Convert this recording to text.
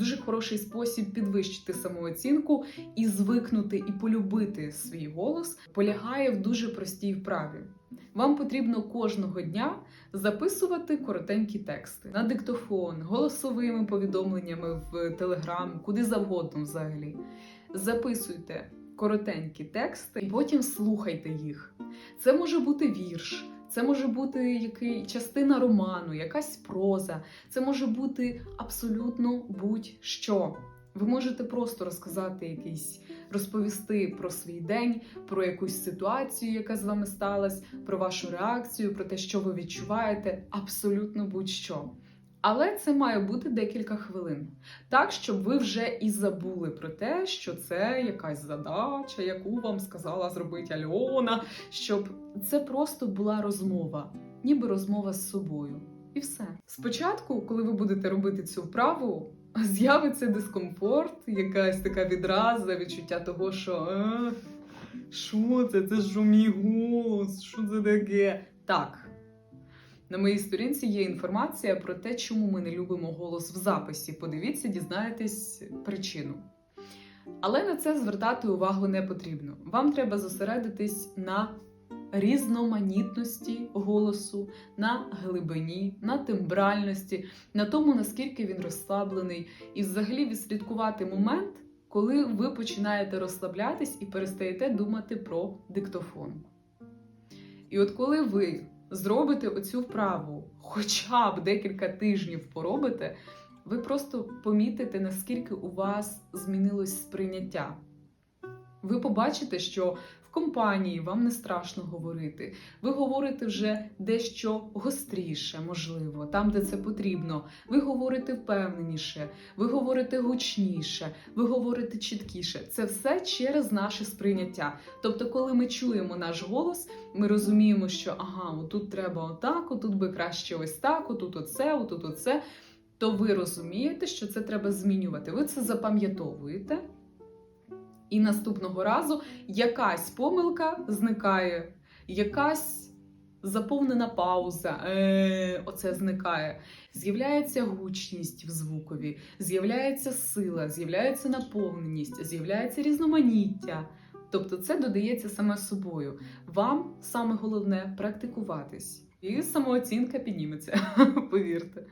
дуже хороший спосіб підвищити самооцінку і звикнути і полюбити свій голос полягає в дуже простій вправі. Вам потрібно кожного дня записувати коротенькі тексти на диктофон, голосовими повідомленнями в Телеграм, куди завгодно взагалі. Записуйте коротенькі тексти і потім слухайте їх. Це може бути вірш, це може бути який, частина роману, якась проза, це може бути абсолютно будь-що. Ви можете просто розказати якийсь, розповісти про свій день, про якусь ситуацію, яка з вами сталася, про вашу реакцію, про те, що ви відчуваєте, абсолютно будь-що. Але це має бути декілька хвилин, так щоб ви вже і забули про те, що це якась задача, яку вам сказала зробити Альона, щоб це просто була розмова, ніби розмова з собою. І все. Спочатку, коли ви будете робити цю вправу, з'явиться дискомфорт, якась така відраза, відчуття того, що «Е, що це? Це ж мій голос, що це таке? Так. На моїй сторінці є інформація про те, чому ми не любимо голос в записі. Подивіться, дізнаєтесь причину. Але на це звертати увагу не потрібно. Вам треба зосередитись на різноманітності голосу, на глибині, на тембральності, на тому, наскільки він розслаблений, і взагалі відслідкувати момент, коли ви починаєте розслаблятись і перестаєте думати про диктофон. І от коли ви зробите оцю вправу, хоча б декілька тижнів поробите, ви просто помітите, наскільки у вас змінилось сприйняття. Ви побачите, що компанії вам не страшно говорити. Ви говорите вже дещо гостріше, можливо, там, де це потрібно. Ви говорите впевненіше, ви говорите гучніше, ви говорите чіткіше. Це все через наше сприйняття. Тобто, коли ми чуємо наш голос, ми розуміємо, що ага, отут треба отак, отут би краще ось так, отут оце, отут оце. То ви розумієте, що це треба змінювати. Ви це запам'ятовуєте. І наступного разу якась помилка зникає, якась заповнена пауза, е, оце зникає. З'являється гучність в звукові, з'являється сила, з'являється наповненість, з'являється різноманіття. Тобто це додається саме собою. Вам саме головне практикуватись. І самооцінка підніметься, повірте.